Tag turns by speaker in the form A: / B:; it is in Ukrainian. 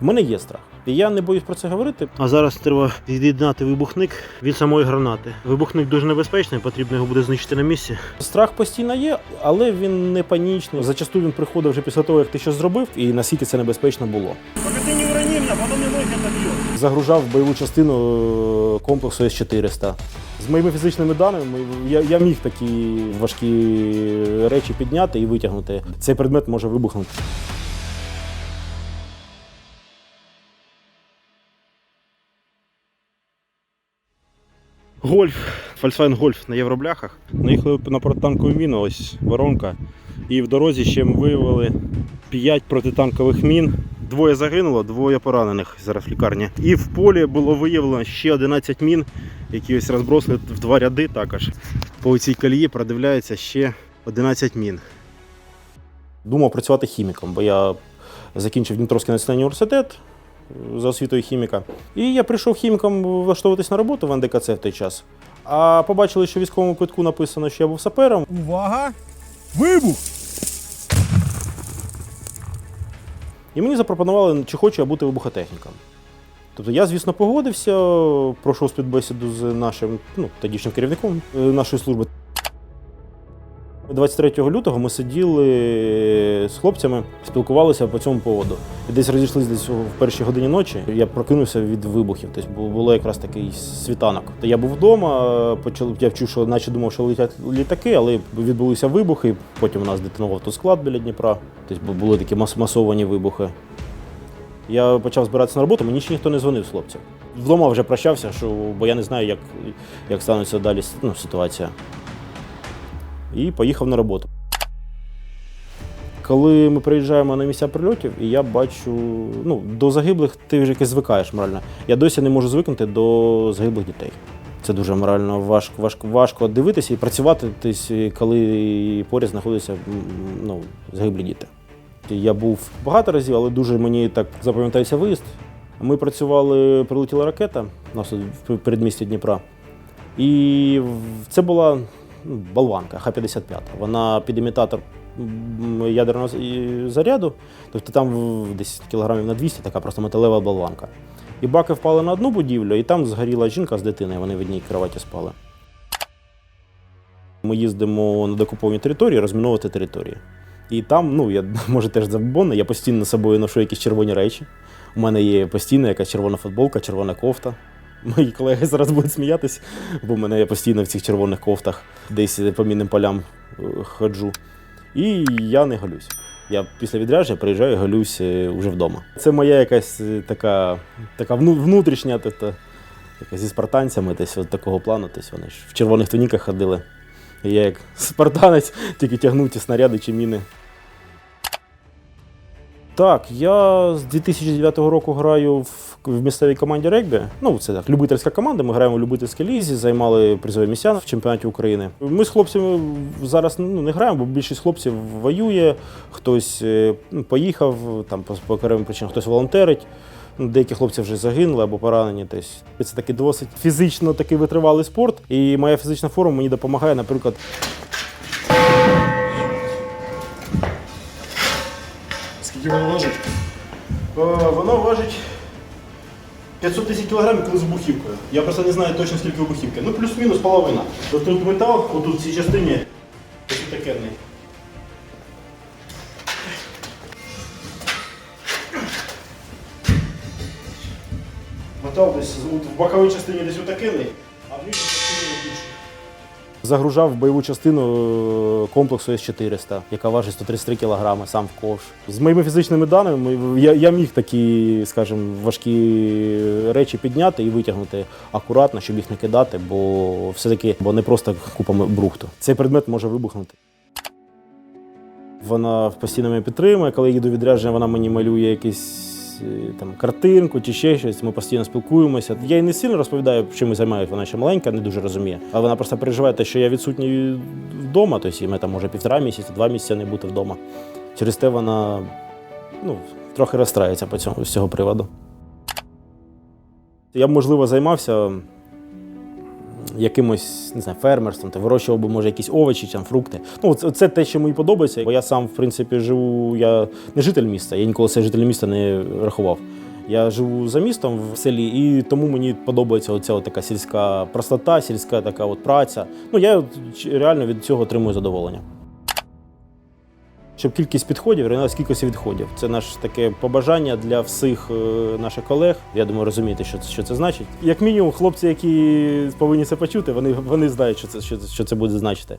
A: В мене є страх. І я не боюсь про це говорити. А зараз треба від'єднати вибухник від самої гранати. Вибухник дуже небезпечний, потрібно його буде знищити на місці. Страх постійно є, але він не панічний. Зачасту він приходить вже після того, як ти щось зробив, і наскільки це небезпечно було.
B: Пока ты не уронил, а потом не ночью отобьет.
A: Загружав бойову частину е, комплексу С-400. З моїми фізичними даними я, я міг такі важкі речі підняти і витягнути. Цей предмет може вибухнути. Гольф, Volkswagen Гольф на євробляхах. Наїхали на протитанкову міну, ось воронка. І в дорозі ще ми виявили 5 протитанкових мін. Двоє загинуло, двоє поранених зараз в лікарні. І в полі було виявлено ще 11 мін, які ось розбросили в два ряди також. По цій колії продивляється ще 11 мін. Думав працювати хіміком, бо я закінчив Дніпровський національний університет за освітою хіміка. І я прийшов хіміком влаштовуватись на роботу в НДКЦ в той час. А побачили, що в військовому квитку написано, що я був сапером.
B: Увага! Вибух!
A: І мені запропонували, чи хочу я бути вибухотехніком. Тобто я, звісно, погодився, пройшов співбесіду з нашим ну, тодішнім керівником е, нашої служби. 23 лютого ми сиділи з хлопцями, спілкувалися по цьому поводу. І десь розійшлися десь в першій годині ночі. Я прокинувся від вибухів. Тобто було якраз такий світанок. Я був вдома, почав, я вчув, що наче думав, що летять літаки, але відбулися вибухи. Потім у нас детонував автосклад біля Дніпра. Тобто були такі мас- масовані вибухи. Я почав збиратися на роботу, мені ще ніхто не дзвонив з хлопців. Вдома вже прощався, що, бо я не знаю, як, як станеться далі ну, ситуація. І поїхав на роботу. Коли ми приїжджаємо на місця прильотів, і я бачу, ну, до загиблих ти вже якось звикаєш морально. Я досі не можу звикнути до загиблих дітей. Це дуже морально важко, важко, важко дивитися і працювати, тобто, коли поряд знаходяться ну, загиблі діти. Я був багато разів, але дуже мені так запам'ятається виїзд. Ми працювали, прилетіла ракета в передмісті Дніпра. І це була болванка Х-55. Вона під імітатор ядерного заряду, тобто там десь кілограмів на 200 така просто металева болванка. І баки впали на одну будівлю, і там згоріла жінка з дитиною, вони в одній кроваті спали. Ми їздимо на докуповані території, розміновувати території. І там, ну, я може теж забобонний, я постійно з собою ношу якісь червоні речі. У мене є постійно якась червона футболка, червона кофта. Мої колеги зараз будуть сміятись, бо мене я постійно в цих червоних кофтах десь по мінним полям е, ходжу. І я не галюсь. Я після відрядження приїжджаю і галюсь е, уже вдома. Це моя якась е, така, така внутрішня, тобто, така зі спартанцями, десь от такого плану. Тобто вони ж в червоних туніках ходили. І я як спартанець тільки тягнув ті снаряди чи міни. Так, я з 2009 року граю в, в місцевій команді регбі. Ну, це так, любительська команда. Ми граємо в любительській лізі, займали призові місця в чемпіонаті України. Ми з хлопцями зараз ну, не граємо, бо більшість хлопців воює, хтось е, ну, поїхав там по, по окремим причинам, хтось волонтерить. Ну, Деякі хлопці вже загинули або поранені. Тобто це такий досить фізично такий витривалий спорт. І моя фізична форма мені допомагає, наприклад,
B: Скільки воно важить?
A: Е, Воно важить 500 тисяч кілограмів, коли з вибухівкою. Я просто не знаю точно скільки вибухівки. Ну, плюс-мінус половина. Тобто тут метал, отут в цій частині ось такенний. Метал десь в боковій частині десь отакенний, а в нижній частині. Загружав в бойову частину е, комплексу С-400, яка важить 133 кг, сам в ковш. З моїми фізичними даними я, я міг такі, скажімо, важкі речі підняти і витягнути акуратно, щоб їх не кидати, бо все-таки бо не просто купа брухту. Цей предмет може вибухнути. Вона постійно мене підтримує. Коли я їду відрядження, вона мені малює якісь е, там картинку чи ще щось. Ми постійно спілкуємося. Я їй не сильно розповідаю, чим ми займаємося. Вона ще маленька, не дуже розуміє. Але вона просто переживає те, що я відсутній вдома. Тобто, ми там може півтора місяці, два місяці не бути вдома. Через те вона ну, трохи розстраюється по цьому з цього приводу. Я б, можливо, займався якимось не знаю, фермерством, та вирощував би, може, якісь овочі, там, фрукти. Ну, це, це те, що мені подобається. Бо я сам, в принципі, живу, я не житель міста, я ніколи себе житель міста не рахував. Я живу за містом в селі, і тому мені подобається оця така сільська простота, сільська така от праця. Ну я реально від цього отримую задоволення. Щоб кількість підходів рівнялась кількості відходів. Це наше таке побажання для всіх е, наших колег. Я думаю, розумієте, що це, що це значить. Як мінімум, хлопці, які повинні це почути, вони, вони знають, що це, що, що це буде значити.